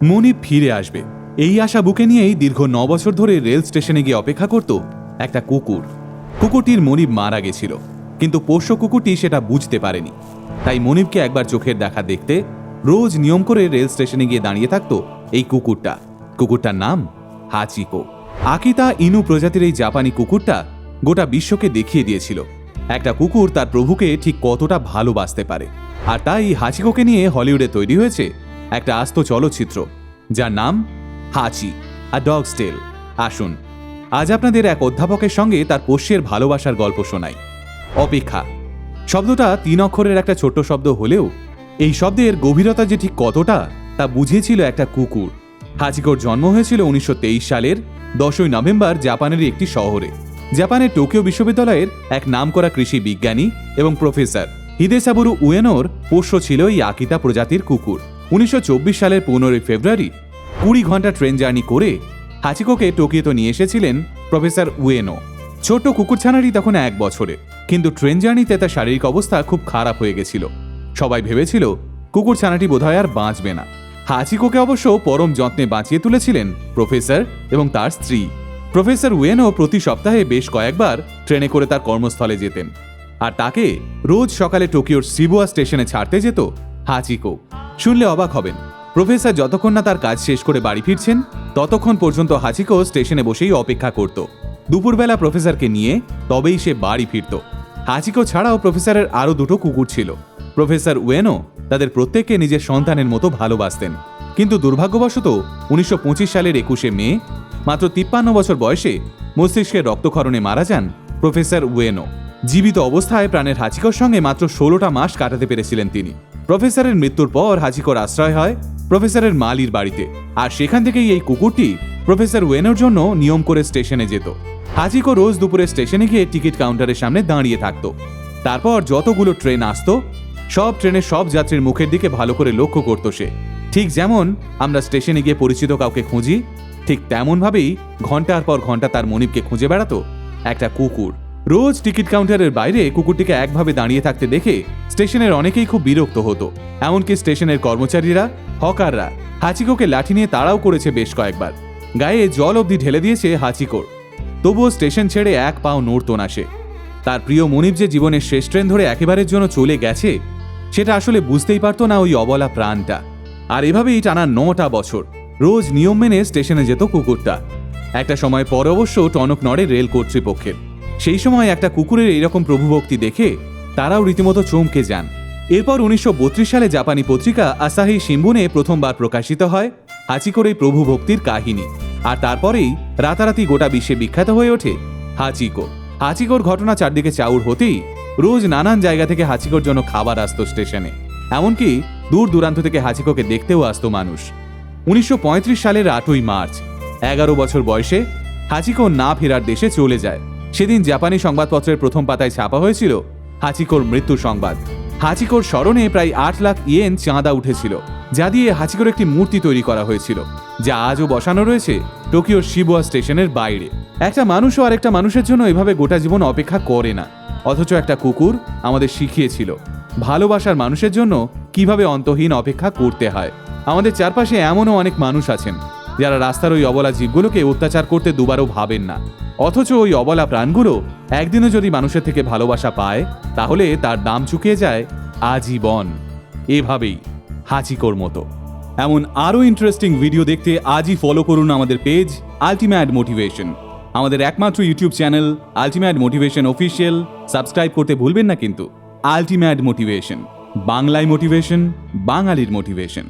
মনিব ফিরে আসবে। এই আশা বুকে নিয়েই দীর্ঘ ন বছর ধরে রেল স্টেশনে গিয়ে অপেক্ষা করত একটা কুকুর। কুকুরটির মনিব মারা গেছিল, কিন্তু পোষ্য কুকুরটি সেটা বুঝতে পারেনি। তাই মনিবকে একবার চোখের দেখা দেখতে রোজ নিয়ম করে রেল স্টেশনে গিয়ে দাঁড়িয়ে থাকতো এই কুকুরটা। কুকুরটার নাম হাচিকো। আকিতা ইনু প্রজাতির এই জাপানি কুকুরটা গোটা বিশ্বকে দেখিয়ে দিয়েছিল। একটা কুকুর তার প্রভুকে ঠিক কতটা ভালোবাসতে পারে। আর তাই হাচিকোকে নিয়ে হলিউডে তৈরি হয়েছে একটা আস্ত চলচ্চিত্র, যার নাম হাচি আ ডগ স্টেল আসুন, আজ আপনাদের এক অধ্যাপকের সঙ্গে তার পোষ্যের ভালোবাসার গল্প শোনাই। অপেক্ষা, শব্দটা তিন অক্ষরের একটা ছোট্ট শব্দ হলেও, এই শব্দের গভীরতা যে ঠিক কতটা, তা বুঝিয়েছিল একটা কুকুর। হাচিকোর জন্ম হয়েছিল উনিশশো তেইশ সালের দশই নভেম্বর জাপানের একটি শহরে। জাপানের টোকিও বিশ্ববিদ্যালয়ের এক নামকরা কৃষি বিজ্ঞানী এবং প্রফেসর হিদেসাবুরু উয়েনোর পোষ্য ছিল এই আকিতা প্রজাতির কুকুর। উনিশশো চব্বিশ সালের পনেরোই ফেব্রুয়ারি কুড়ি ঘণ্টা ট্রেন জার্নি করে হাচিকোকে টোকিওতে নিয়ে এসেছিলেন প্রফেসর উয়েনো। ছোট্ট কুকুরছানাটি তখন এক বছরে, কিন্তু ট্রেন জার্নিতে তার শারীরিক অবস্থা খুব খারাপ হয়ে গেছিল। সবাই ভেবেছিল কুকুরছানাটি বোধহয় আর বাঁচবে না। হাচিকোকে অবশ্য পরম যত্নে বাঁচিয়ে তুলেছিলেন প্রফেসর এবং তার স্ত্রী। প্রফেসর উয়েনো প্রতি সপ্তাহে বেশ কয়েকবার ট্রেনে করে তার কর্মস্থলে যেতেন। আর তাকে রোজ সকালে টোকিওর সিবুয়া স্টেশনে ছাড়তে যেত হাচিকো শুনলে অবাক হবেন। প্রফেসর যতক্ষণ না তার কাজ শেষ করে বাড়ি ফিরছেন, ততক্ষণ পর্যন্ত হাচিকো স্টেশনে বসেই অপেক্ষা করত। দুপুরবেলা প্রফেসরকে নিয়ে তবেই সে বাড়ি ফিরত। হাচিকো ছাড়াও প্রফেসরের আরও দুটো কুকুর ছিল। প্রফেসর ওয়েনো তাদের প্রত্যেককে নিজের সন্তানের মতো ভালোবাসতেন। কিন্তু দুর্ভাগ্যবশত উনিশশো পঁচিশ সালের একুশে মে, মাত্র তিপ্পান্ন বছর বয়সে মস্তিষ্কের রক্তক্ষরণে মারা যান প্রফেসর ওয়েনো জীবিত অবস্থায় প্রাণের হাচিকোর সঙ্গে মাত্র ষোলোটা মাস কাটাতে পেরেছিলেন তিনি। প্রফেসরের মৃত্যুর পর হাচিকোর আশ্রয় হয় প্রফেসরের মালির বাড়িতে। আর সেখান থেকেই এই কুকুরটি প্রফেসর ওয়েনোর জন্য নিয়ম করে স্টেশনে যেত। হাজিকো রোজ দুপুরে স্টেশনে গিয়ে টিকিট কাউন্টারের সামনে দাঁড়িয়ে থাকত। তারপর যতগুলো ট্রেন আসতো, সব ট্রেনের সব যাত্রীর মুখের দিকে ভালো করে লক্ষ্য করতো সে। ঠিক যেমন আমরা স্টেশনে গিয়ে পরিচিত কাউকে খুঁজি, ঠিক তেমনভাবেই ঘণ্টার পর ঘণ্টা তার মনিবকে খুঁজে বেড়াতো একটা কুকুর। রোজ টিকিট কাউন্টারের বাইরে কুকুরটিকে একভাবে দাঁড়িয়ে থাকতে দেখে স্টেশনের অনেকেই খুব বিরক্ত হতো। এমনকি স্টেশনের কর্মচারীরা, হকাররা, হাচিকোকে লাঠি নিয়ে তাড়াও করেছে বেশ কয়েকবার। গায়ে জল অবধি ঢেলে দিয়েছে হাচিকোর। তবুও স্টেশন ছেড়ে এক পাও নড়তো না সে। তার প্রিয় মনিব যে জীবনের শেষ ট্রেন ধরে একেবারের জন্য চলে গেছে, সেটা আসলে বুঝতেই পারতো না ওই অবলা প্রাণটা। আর এভাবেই টানা নটা বছর, রোজ নিয়ম মেনে স্টেশনে যেত কুকুরটা। একটা সময় পর অবশ্য টনক নড়ে রেল কর্তৃপক্ষের সেই সময় একটা কুকুরের এইরকম প্রভুভক্তি দেখে তারাও রীতিমতো চমকে যান। এরপর উনিশশো বত্রিশ সালে জাপানি পত্রিকা আসাহি সিম্বুনে প্রথমবার প্রকাশিত হয় হাচিকোর এই প্রভু ভক্তির কাহিনী। আর তারপরেই রাতারাতি গোটা বিশ্বে বিখ্যাত হয়ে ওঠে হাচিকো। হাচিকোর ঘটনা চারদিকে চাউর হতেই রোজ নানান জায়গা থেকে হাচিকোর জন্য খাবার আসতো স্টেশনে। এমনকি দূর দূরান্ত থেকে হাচিকোকে দেখতেও আসতো মানুষ। উনিশশো পঁয়ত্রিশ সালের আটই মার্চ, এগারো বছর বয়সে হাচিকো না ফেরার দেশে চলে যায়। সেদিন জাপানি সংবাদপত্রের প্রথম পাতায় ছাপা হয়েছিল হাচিকোর মৃত্যু সংবাদ। হাচিকোর স্মরণে প্রায় আট লাখ ইয়েন চাঁদা উঠেছিল, যা দিয়ে হাচিকোর একটি মূর্তি তৈরি করা হয়েছিল, যা আজও বসানো রয়েছে টোকিওর শিবুয়া স্টেশনের বাইরে। একটা মানুষও আরেকটা মানুষের জন্য এভাবে গোটা জীবন অপেক্ষা করে না, অথচ একটা কুকুর আমাদের শিখিয়েছিল, ভালোবাসার মানুষের জন্য কীভাবে অন্তহীন অপেক্ষা করতে হয়। আমাদের চারপাশে এমনও অনেক মানুষ আছেন যারা রাস্তার ওই অবলা জীবগুলোকে অত্যাচার করতে দুবারও ভাবেন না। অথচ ওই অবলা প্রাণগুলো একদিনও যদি মানুষের থেকে ভালোবাসা পায়, তাহলে তার দাম চুকিয়ে যায় আজীবন। এভাবেই হাচিকোর মতো। এমন আরও ইন্টারেস্টিং ভিডিও দেখতে আজই ফলো করুন আমাদের পেজ আলটিমেট মোটিভেশন আমাদের একমাত্র YouTube channel ultimate motivation official subscribe করতে ভুলবেন না কিন্তু। আলটিমেট মোটিভেশন বাংলায় মোটিভেশন বাঙালির মোটিভেশন